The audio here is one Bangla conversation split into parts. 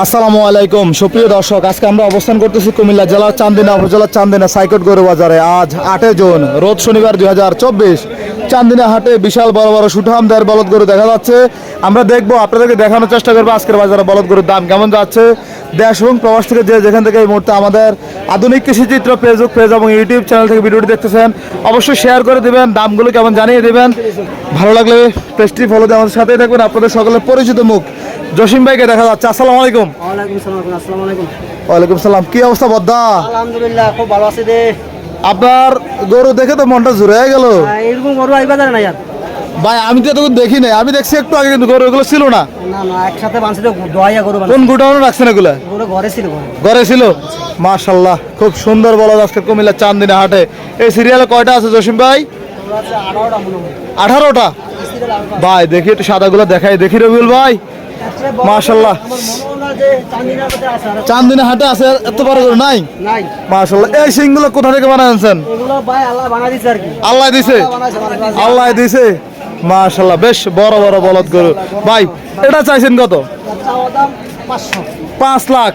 আসসালামু আলাইকুম। সুপ্রিয় দর্শক, আজকে আমরা অবস্থান করতেছি কুমিল্লা জেলার চান্দিনা উপজেলার চান্দিনা সাইকট গরু বাজারে। আজ আটই জুন, রোজ শনিবার দুই হাজার চব্বিশ। চান্দিনা হাটে বিশাল বড় বড় সুঠাম দেয়ের বলদ গরু দেখা যাচ্ছে। আমরা দেখব, আপনাদেরকে দেখানোর চেষ্টা করব আজকের বাজারে বলদ গরুর দাম কেমন যাচ্ছে। দেশ এবং প্রবাস থেকে যে যেখান থেকে এই মুহূর্তে আমাদের আধুনিক কৃষিচিত্র ফেসবুক পেজ এবং ইউটিউব চ্যানেল থেকে ভিডিওটি দেখতেছেন, অবশ্যই শেয়ার করে দিবেন, দামগুলো কেমন জানিয়ে দেবেন। ভালো লাগলে পেজটি ফলো দিয়ে আমাদের সাথেই থাকবেন। আপনাদের সকলের পরিচিত মুখ জসিম ভাইকে দেখা যাচ্ছে। আসসালামু আলাইকুম। ওয়ালাইকুম সালাম আসসালামু আলাইকুম। ওয়ালাইকুম সালাম। কি অবস্থা বদ্দা? আলহামদুলিল্লাহ খুব ভালো আছে দে আপনার গরু দেখে তো মনটা জুড়ে গেল। আহ, এরকম গরু আই বাজারে না ইয়ার। ভাই আমি তো এতক্ষণ দেখি নাই। আমি দেখছি একটু আগে কিন্তু গরু এগুলো ছিল না। না না একসাথে বানছি তো দোয়াইয়া গরু কোন গুটাউনে রাখছেন এগুলা? ঘরে ছিল ঘরে। ছিল? মাশাল্লাহ খুব সুন্দর বলদ আজকে কুমিল্লা চান্দিনা হাটে। এই সিরিয়ালে কয়টা আছে জসিম ভাই? আঠারোটা আঠারোটা। ভাই দেখি একটু সাদাগুলো দেখাই। দেখি রবিউল ভাই। মাশাল্লাহ চান্দিনা হাটে আছে এত বড় গরু নাই? মাশাল্লাহ এই সিংগুলো কোথা থেকে বানাচ্ছেন এগুলো আল্লাহ দিছে আল্লাহ দিছে? মাশাল্লাহ বেশ বড় বড় বলদ গরু। ভাই এটা চাইছেন কত? পাঁচ লাখ।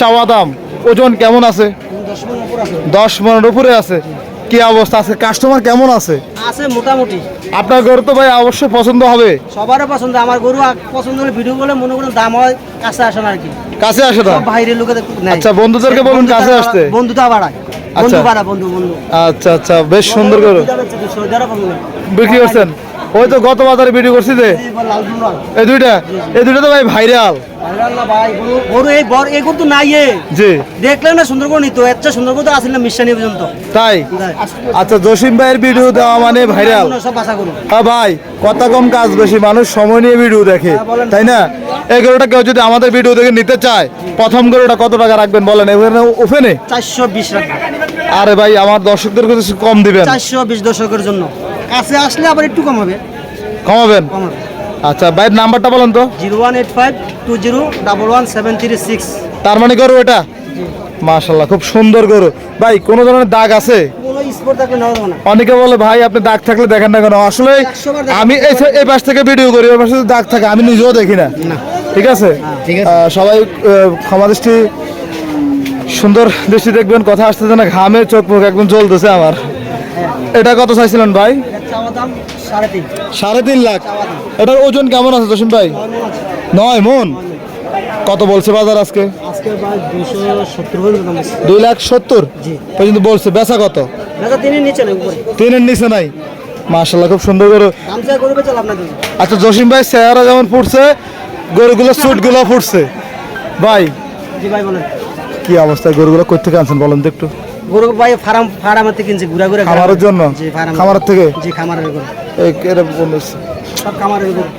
চাওয়া দাম। ওজন কেমন আছে? দশ মন আছে। দশ মনের উপরে আছে। কি অবস্থা আছে? কাস্টমার কেমন আছে? আছে মোটামুটি। আপনার গরু তো ভাই অবশ্যই পছন্দ হবে। সবারও পছন্দ আমার গরু পছন্দ হলে ভিডিও করলে মনে করেন দাম হয় কাছে আসে না আর কি। কাছে আসে না? বাইরের লোকে আচ্ছা, বন্ধুদেরকে বলুন কাছে আসতে। বন্ধুটা বাড়ায়। বন্ধু বাড়া বন্ধু বন্ধু। আচ্ছা আচ্ছা বেশ সুন্দর গরু। বিক্রি করছেন? ওই তো গত বাজারে ভিডিও করছি যে। এই দুইটা? এই দুইটা তো ভাই ভাইরাল তাই? আচ্ছা জসিম ভাইয়ের ভিডিও দেওয়া মানে ভাইরাল আশা করুন হ্যাঁ ভাই কথা কম কাজ বেশি মানুষ সময় নিয়ে ভিডিও দেখে হ্যাঁ, তাই না? এই গরুটা কেউ যদি আমাদের ভিডিও দেখে নিতে চায় প্রথম গরুটা কত টাকা রাখবেন বলেন? এখানে ওপেনে চারশো বিশ আরে ভাই আমার দর্শকদের কিছু কম দিবেন। চারশো বিশ দশকের জন্য। কাছে আসলে আবার একটু কম হবে। কমাবেন? কম হবে। আচ্ছা ভাইয়ের নাম্বারটা বলেন তো। Zero one eight five two zero double one seven three six. তার মানে গরু এটা? মাশাল্লাহ খুব সুন্দর গরু। ভাই কোনো ধরনের দাগ আছে? অনেকে বলে ভাই আপনি দাগ থাকলে দেখেন না কেন? আসলে। আমি এই পাশ থেকে ভিডিও করি ওই পাশে দাগ থাকে আমি নিজেও দেখি না। ঠিক আছে। আহ, সবাই ক্ষমা দৃষ্টি সুন্দর দৃষ্টি দেখবেন কথা আসতেছে না ঘামে চোখ মুখ একদম জ্বলতেছে আমার। এটা কত চাইছিলেন ভাই? সাড়ে তিন। লাখ। এটার ওজন কেমন আছে জসিম ভাই? নয় মন? কত বলছে বাজার আজকে? দুই লাখ সত্তর। পর্যন্ত বলছে বেচা কত? তিনের নিচে নেই মাশাল্লাহ খুব সুন্দর আপনাদের আচ্ছা জসিম ভাই চেহারা যেমন ফুটছে গরুগুলো সুটগুলো ফুটছে। ভাই কি অবস্থা? গরুগুলো কই থেকে আনছেন বলেন তো একটু? গরু ভাই ফার্ম ফার্মের থেকে কিনছে ঘুরা ঘুরা খামারের জন্য? জি ফার্ম। খামারের থেকে? জি খামারের গরু। এই। সব খামারের গরু।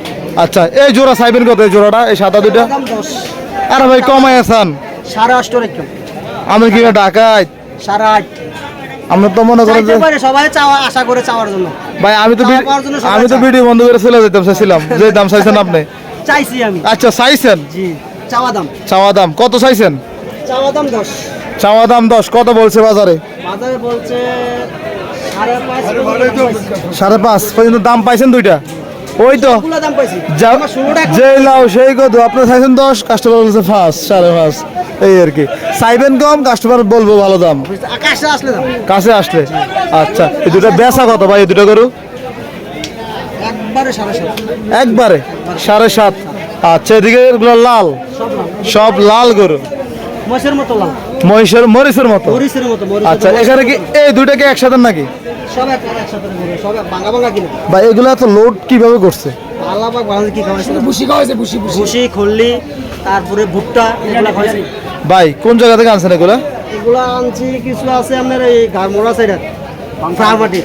আচ্ছা এই জোড়া চাইবেন কত? এই জোড়াটা এই সাদা দুইটা? আরে ভাই কমাই আসান সাড়ে আমি কি ঢাকায় সাড়ে আট। আমরা তো মনে সবাই চাওয়া আশা করে চাওয়ার জন্য। ভাই আমি তো আমি তো ভিডিও বন্ধ করে চলে যেতাম চাইছিলাম। যে দাম চাইছেন আপনি? চাইছি আমি। আচ্ছা চাইছেন? জি চাওয়া দাম। চাওয়া দাম। কত চাইছেন? চাওয়া দাম দশ। চাওয়া দাম দশ কত বলছে বাজারে? বাজারে সাড়ে পাঁচ পর্যন্ত দাম পাইছেন দুইটা? ওই তো। সবগুলা দাম পাইছি। যা লাও সেই কত? আপনার চাইছেন দশ কাস্টমার বলছে পাঁচ সাড়ে পাঁচ। এই আর কি। চাইবেন কম কাস্টমার বলব ভালো দাম। কাছে আসলে। আচ্ছা এই দুটো বেচা কত ভাই এই দুটো গরু? একবারে সাড়ে সাত। একবারে? সাড়ে সাত। আচ্ছা এদিকে লাল। সব লাল গরু। মশের মতো লাল। মহিষের মরিচের মতো? মরিচের মতো আচ্ছা এখানে কি এই দুইটাকে একসাথে নাকি? সব এক একসাথে সব ভাঙা ভাঙা কিনে। বা এগুলো এত লোড কীভাবে করছে? আল্লাহ পাক বাংলাদেশে কি খাওয়াইছে? ভুসি খাওয়াইছে ভুসি ভুসি। খল্লি তারপরে ভুট্টা এগুলা খাওয়াইছে। ভাই কোন জায়গা থেকে আনছেন এগুলো? এগুলা আনছি কিছু আছে আপনার এই গারমোড়া ফার্মাটি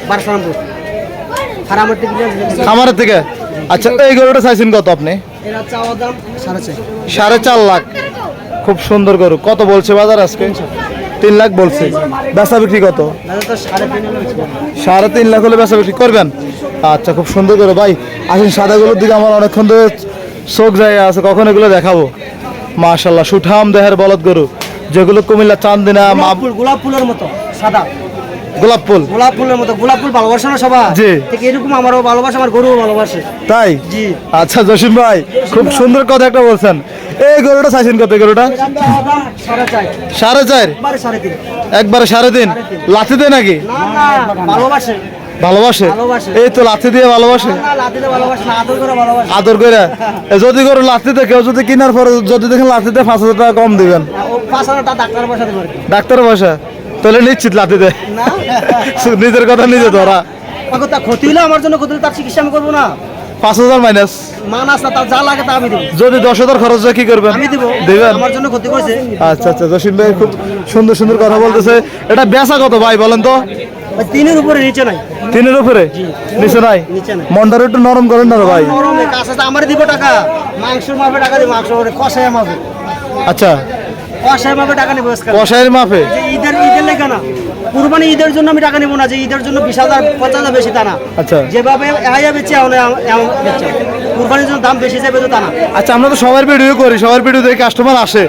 ফার্মাটি খামারের থেকে? আচ্ছা এই গরুটা চাইছেন কত আপনি? এরা চাওয়া দাম সাড়ে চার। সাড়ে চার লাখ। খুব সুন্দর গরু। কত বলছে বাজার আজকে? তিন লাখ বলছে। বেচা বিক্রি কত? সাড়ে তিন লাখ হলে বেচা বিক্রি করবেন? আচ্ছা খুব সুন্দর করে ভাই আসেন সাদাগুলোর দিকে আমার অনেকক্ষণ ধরে চোখ যায় আছে। কখন এগুলো দেখাবো? মাশাল্লাহ সুঠাম দেহের বলদ গরু। যেগুলো কুমিল্লা চান্দিনা গোলাপ গোলাপ ফুলের মতো সাদা। গোলাপ ফুল? গোলাপ ফুলের মতো গোলাপ ফুল ভালোবাসে না সবাই? জি। ঠিক এরকম আমারও ভালোবাসে আমার গরুও ভালোবাসে। তাই? জি। আচ্ছা জসিম ভাই খুব সুন্দর কথা একটা বলছেন। এই গরুটা চাইছেন কত গরুটা? সাড়ে চার। একবারে সাড়ে তিন? তিন লাথিতে নাকি? ভালোবাসে। এই তো লাথি দিয়ে ভালোবাসে। আদর করে করে যদি গরু লাথিতে কেউ যদি কেনার পরে যদি দেখেন লাথিতে পাঁচ হাজার টাকা কম দিবেন। ডাক্তার পয়সা। তাহলে নিশ্চিত লাথিতে নিজের কথা নিজে ধরা। ক্ষতি হলে আমার জন্য ক্ষতি তার চিকিৎসা আমি করব না। পাঁচ হাজার মাইনাস মানাস না তার যা লাগে তা আমি দেবো। যদি দশ হাজার খরচ হয় কি করবেন? আমি দেবো। দেবেন? আমার জন্য ক্ষতি করেছে। আচ্ছা আচ্ছা জসিম ভাই খুব সুন্দর সুন্দর কথা বলতেছে। এটা বেচা কত ভাই বলেন তো? তিনের উপরে নিচে নাই। তিনের উপরে? নিচে নাই? একটু নরম করেন না ভাই। আমারই দিব টাকা। মাংসের মাপে টাকা দিব মাংস কষায় মাপে। আচ্ছা। কষায় মাপে টাকা নেব আজকাল। মাপে? ঈদের ঈদের লেখা না। কুরবানি ঈদের জন্য আমি টাকা নেব না যে ঈদের জন্য বিশ হাজার পঞ্চাশ হাজার বেশি তা না। আচ্ছা। যেভাবে এহাইয়া বেচে এমন এমন বেচে। কুরবানির জন্য দাম বেশি যাবে তো তা না। আচ্ছা আমরা তো সবার ভিডিও করি সবার ভিডিও দেখে কাস্টমার আসে।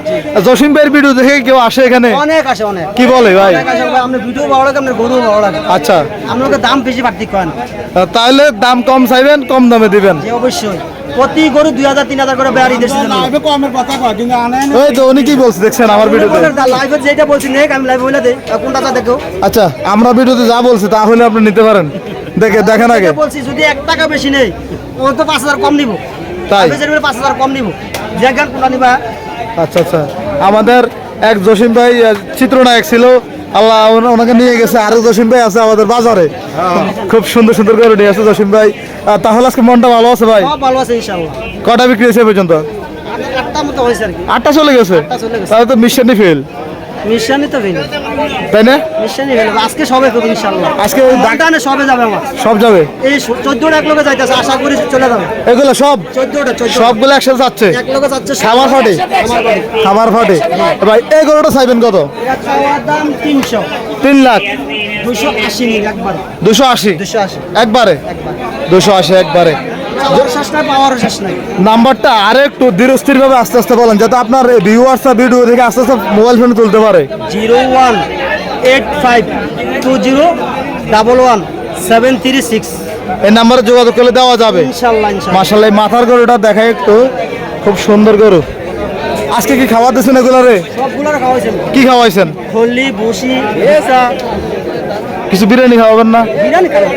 জসিম ভাইয়ের ভিডিও দেখে কেউ আসে এখানে? অনেক আসে অনেক। কি বলে ভাই? অনেক আসে ভাই, আপনার ভিডিও ভালো লাগে আপনার গরু ভালো লাগে। আচ্ছা। আপনাকে দাম বেশি করেন তাহলে দাম কম চাইবেন কম দামে দিবেন? অবশ্যই। প্রতি গরু দুই হাজার তিন হাজার করে সিজন ওই তো উনি কি বলছে দেখছেন আমার ভিডিওতে? লাইভে যেটা বলছি নেক আমি লাইভে বলে দেই। আর কোনটা তা দেখো? আচ্ছা আমরা ভিডিওতে যা বলছি তাহলে আপনি নিতে পারেন। দেখে দেখেন আগে। বলছি যদি এক টাকা বেশি নেই ও তো পাঁচ হাজার কম নিব তাই? পাঁচ হাজার কম নিব গান কোনটা নিবা? আচ্ছা আচ্ছা। আমাদের এক জসিম ভাই চিত্রনায়ক ছিল। আল্লাহ ওনাকে নিয়ে গেছে। আরও জসিম ভাই আছে আমাদের বাজারে। খুব সুন্দর সুন্দর করে নিয়ে আছে জসিম ভাই। তাহলে আজকে মনটা ভালো আছে ভাই? ভালো আছে ইনশাল্লাহ কটা বিক্রি হয়েছে পর্যন্ত? আটটা মতো হয়েছে আর কি। আটটা চলে গেছে? আটটা চলে গেছে। তাহলে তো মিশনই ফেল তো ফেল তাই না? মিশনই ফেল আজকে সবে করব ইনশাল্লাহ। আজকে ওই সবে যাবে আমার। সব যাবে? এই চোদ্দটা এক লোকে যাইতেছে আশা করি চলে যাবে। এগুলো সব? চোদ্দটা সবগুলো একসাথে যাচ্ছে? এক লোকে যাচ্ছে খাবার ফাটে? খাবার ফাটে। ভাই এই গরুটা চাইবেন কত? খাওয়ার দাম তিনশো। তিন লাখ। দুশো আশি নিন দুশো আশি? দুশো আশি। একবারে? দুশো আশি একবারে। নাম্বারটা আর একটু ধীরস্থির ভাবে আস্তে আস্তে বলেন যাতে আপনার ভিউয়ার্সরা ভিডিও দেখে আস্তে আস্তে মোবাইল ফোনে তুলতে পারে। Zero one eight five two zero double one seven three six. এই নাম্বারে যোগাযোগ করলে দেওয়া যাবে। মাসাল্লাহ মাথার গরুটা দেখায় একটু। খুব সুন্দর গরু। আজকে কি খাবার দিচ্ছেন এগুলো রে কি খাওয়াইছেন? হলি বসি কিছু বিরিয়ানি খাওয়াবেন না? বিরিয়ানি খায়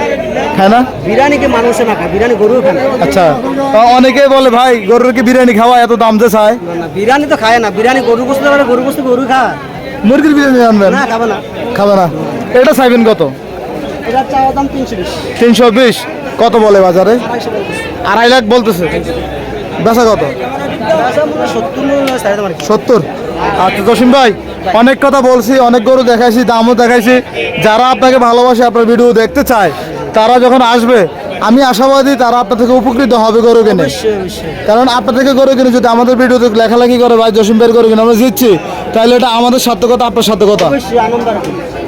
খায় না? বিরিয়ানি কি মানুষে না খায়? বিরিয়ানি গরু খায় আচ্ছা। অনেকেই বলে ভাই গরুর কি বিরিয়ানি খাওয়া এত দাম যে চায়? না, বিরিয়ানি তো খায় না। বিরিয়ানি গরু বস্তু গরু বস্তু গরু খায়। মুরগির বিরিয়ানি আনবেন? না খাবে না। খাবে না। এটা চাইবেন কত? এটা চাওয়া দাম তিনশো বিশ। কত বলে বাজারে? আড়াই লাখ বলতেছে। বেচা কত? সত্তর? আচ্ছা জসিম ভাই অনেক কথা বলছি অনেক গরু দেখাইছি দামও দেখাইছি। যারা আপনাকে ভালোবাসে আপনার ভিডিও দেখতে চায় তারা যখন আসবে আমি আশাবাদী তারা আপনার থেকে উপকৃত হবে গরু কিনে। কারণ আপনার থেকে গরু কিনে যদি আমাদের ভিডিওতে লেখালেখি করে ভাই জসিম ভাইয়ের গরু কিনে আমরা জিতছি তাহলে এটা আমাদের সার্থকতা আপনার সার্থকতা।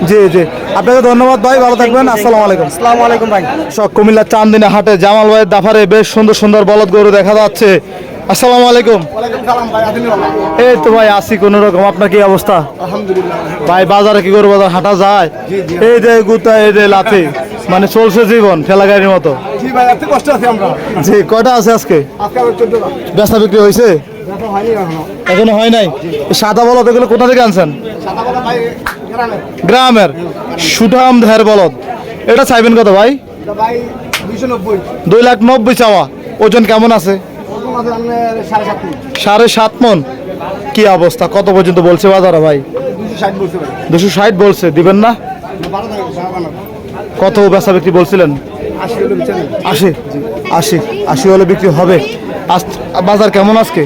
জি জি। আপনাকে ধন্যবাদ ভাই ভালো থাকবেন আসসালামু আলাইকুম। আসসালামু আলাইকুম ভাই। সব কুমিল্লা চান্দিনা হাটে জামাল ভাইয়ের দাফারে বেশ সুন্দর সুন্দর বলদ গরু দেখা যাচ্ছে। আসসালামু আলাইকুম। এই তো ভাই আসি কোন রকম আপনার কি অবস্থা? ভাই বাজারে কি গরু বাজার হাঁটা যায়? এই যে গুতা এই যে লাথি মানে চলছে জীবন ঠেলা গাড়ির মতো। জি কয়টা আছে আজকে? বেচা বিক্রি হয়েছে? এখনও। হয় নাই? সাদা বলদ এগুলো কোথা থেকে আনছেন? গ্রামের। সুঠাম ধার বলদ। এটা চাইবেন কত ভাই? দুই লাখ নব্বই চাওয়া। ওজন কেমন আছে? সাড়ে সাত মন। কি অবস্থা? কত পর্যন্ত বলছে বাজারে ভাই? দুশো ষাট বলছে ভাই। দুশো ষাট বলছে দিবেন না? কত বেচা বিক্রি বলছিলেন? আশি। আশি। আশি হলে বিক্রি হবে। আজ বাজার কেমন আজকে?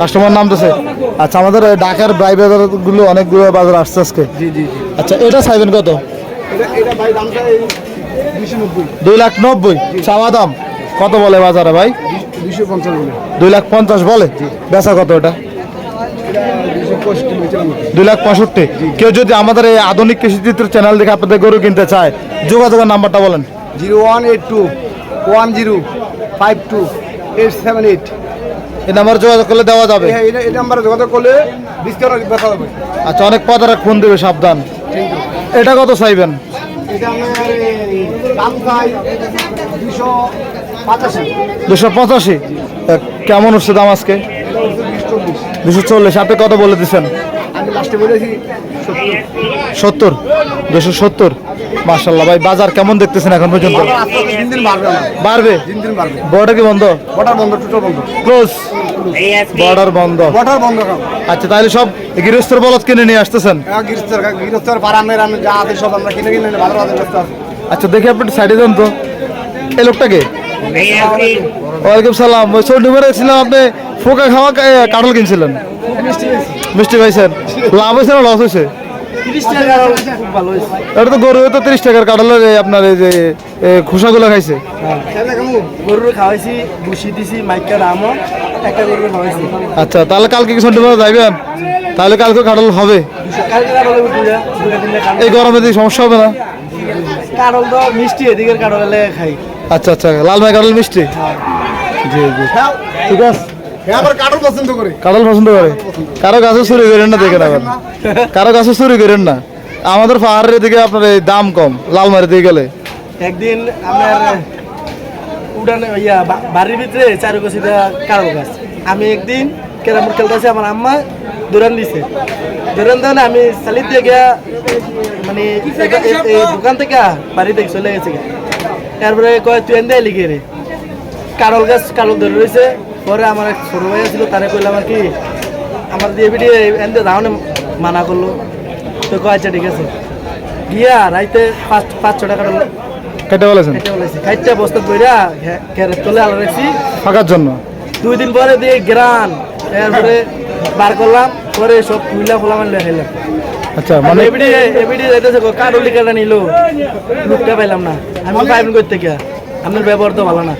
কাস্টমার নামতেছে। আচ্ছা আমাদের ঢাকার বাই বাজারগুলো অনেকগুলো বাজার আসছে আজকে। আচ্ছা এটা চাইবেন কত? দুই লাখ নব্বই। চাওয়া দাম। কত বলে বাজারে ভাই? দুই লাখ পঞ্চাশ বলে? বেচা কত এটা? দুই লাখ পঁয়ষট্টি। কেউ যদি আমাদের এই আধুনিক কৃষি চিত্র চ্যানেল দেখে আপনাদের গরু কিনতে চায় যোগাযোগের নাম্বারটা বলেন। Zero one eight two one zero five two eight seven eight. এই নাম্বারে যোগাযোগ করলে দেওয়া যাবে। এই নাম্বারে যোগাযোগ করলে ডিসকাউন্ট দেখা হবে আচ্ছা অনেক পদারা ফোন দেবে সাবধান। এটা কত চাইবেন? দুশো পঁচাশি। কেমন হচ্ছে দাম আজকে এটা হচ্ছে বিশ চল্লিশ দুশো চল্লিশ। আপনি কত বলে দিচ্ছেন? আমি লাস্টে বলেছি সত্তর। দুশো সত্তর। মার্শাল্লাহ ভাই বাজার কেমন দেখতেছেন এখন পর্যন্ত? বাড়বে বড়টা কি বন্ধ? বন্ধ টোটাল বন্ধ। ক্লোজ বর্ডার বন্ধ। বটার বন্ধ আচ্ছা তাহলে সব গৃহস্থর বলদ কিনে নিয়ে আসতেছেন? গৃহস্থের গৃহস্থের আমি যা আছে সব আমরা কিনে কিনে ভালো ভালো ব্যস্ত আছি আচ্ছা দেখি আপনি সাইডে যান তো। এই লোকটাকে ওয়ালাইকুম সালাম। ওই ডুবে ছিলাম আপনি ফোকা খাওয়া কাঁঠাল কিনছিলেন। মিষ্টি পাইছেন লাভ হয়েছে না লস হয়েছে? এটা তো গরু তো তিরিশ টাকার কাঁঠালের আপনার এই যে খোসাগুলো খাইছে। গরুর খাওয়াইছি বসি দিছি মাইকা রামও আচ্ছা তাহলে কালকে কি সন্ধ্যে যাইবেন? তাহলে কালকে কাঁঠাল হবে। এই গরমে সমস্যা হবে না? কাটল তো মিষ্টি, এদিকের কাটল খাই। আচ্ছা আচ্ছা লাল মাই কাঁঠাল মিষ্টি জি জি ঠিক আছে আবার পছন্দ করে কাঁঠাল পছন্দ করে কারও গাছে চুরি করেন না দেখেন আবার কারও গাছে চুরি করেন না আমাদের পাহাড়ের দিকে আপনার এই দাম কম লালমারি দিয়ে গেলে একদিন আপনার উড়ানে ইয়া বাড়ির ভিতরে চারু কষিটা কারও গাছ আমি একদিন ক্যারাম বোর্ড খেলতেছি আমার আম্মা দৌড়ান দিছে দৌড়ান দেওয়া আমি চালিত দিয়ে গিয়া মানে দোকান থেকে বাড়ি থেকে চলে গেছে গিয়া। তারপরে কয় তুই এনে লিখে রে কারল গাছ কারল ধরে রয়েছে। পরে আমার এক ছোট ভাই ছিল তারে কইলাম আর কি আমার দিয়ে ভিডিও এনে ধারণে মানা করল। তো কয় আচ্ছা ঠিক আছে। গিয়া রাইতে পাঁচ পাঁচ ছ টাকা কেটে বলেছেন খাইতে বস্তা বইরা ঘেরে তোলে আলো রাখছি। ফাঁকার জন্য? দুই দিন পরে দিয়ে গ্রান এরপরে বার করলাম পরে সব ফুলা ফুলা মারলে খাইলাম। আচ্ছা মানে মানে এবিডি এবিডি যাইতেছে কারুলি কাটা নিল। লুকটা পাইলাম না। আমি পাইবেন করতে গিয়া। আপনার ব্যবহার তো ভালো না।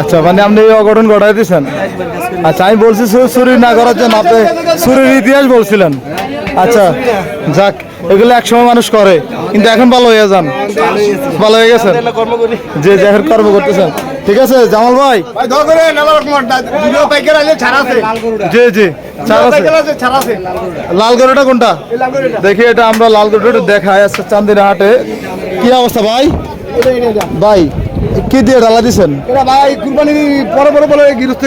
আচ্ছা মানে আপনি এই অঘটন ঘটাই দিয়েছেন করি। আচ্ছা আমি বলছি চুরি না করার জন্য আপনি চুরির ইতিহাস বলছিলেন। আচ্ছা যাক এগুলো একসময় মানুষ করে কিন্তু এখন ভালো হয়ে যান। ভালো হয়ে গেছেন? করি। যে যাহের কর্ম করতেছেন। ঠিক আছে জামাল ভাই? জি লাল গরুটা। কোনটা? দেখি এটা আমরা লাল গরুটা দেখাই আচ্ছা চান্দিনা হাটে। কি অবস্থা ভাই। ভাই কি দিয়ে ডালা দিছেন? এরা ভাই কুরবানি পরে পরে বলে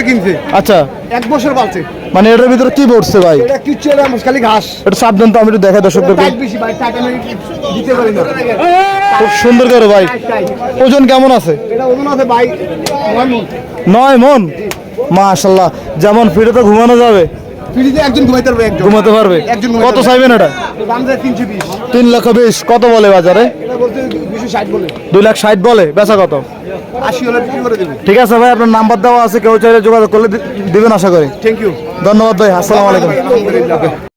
কিনছে। আচ্ছা। এক বছর বাড়ছে মানে এটার ভিতরে কি পড়ছে ভাই? এটা কিচ্ছু এটা খালি ঘাস। এটা সাবধান তো আমি একটু দেখাই দিতে পারি না। খুব সুন্দর করে ভাই। ওজন কেমন আছে? নয় মন। মাশাল্লাহ যেমন ফিরে তো ঘুমানো যাবে। ঘুমাতে পারবে? কত। চাইবেন এটা? তিন লক্ষ বিশ। কত বলে বাজারে? দুই লাখ ষাট বলে। বেচা কত? ঠিক আছে ভাই আপনার নাম্বার দেওয়া আছে কেউ চাইলে যোগাযোগ করলে দিবেন আশা করি। থ্যাংক ইউ ধন্যবাদ ভাই আসসালামু আলাইকুম।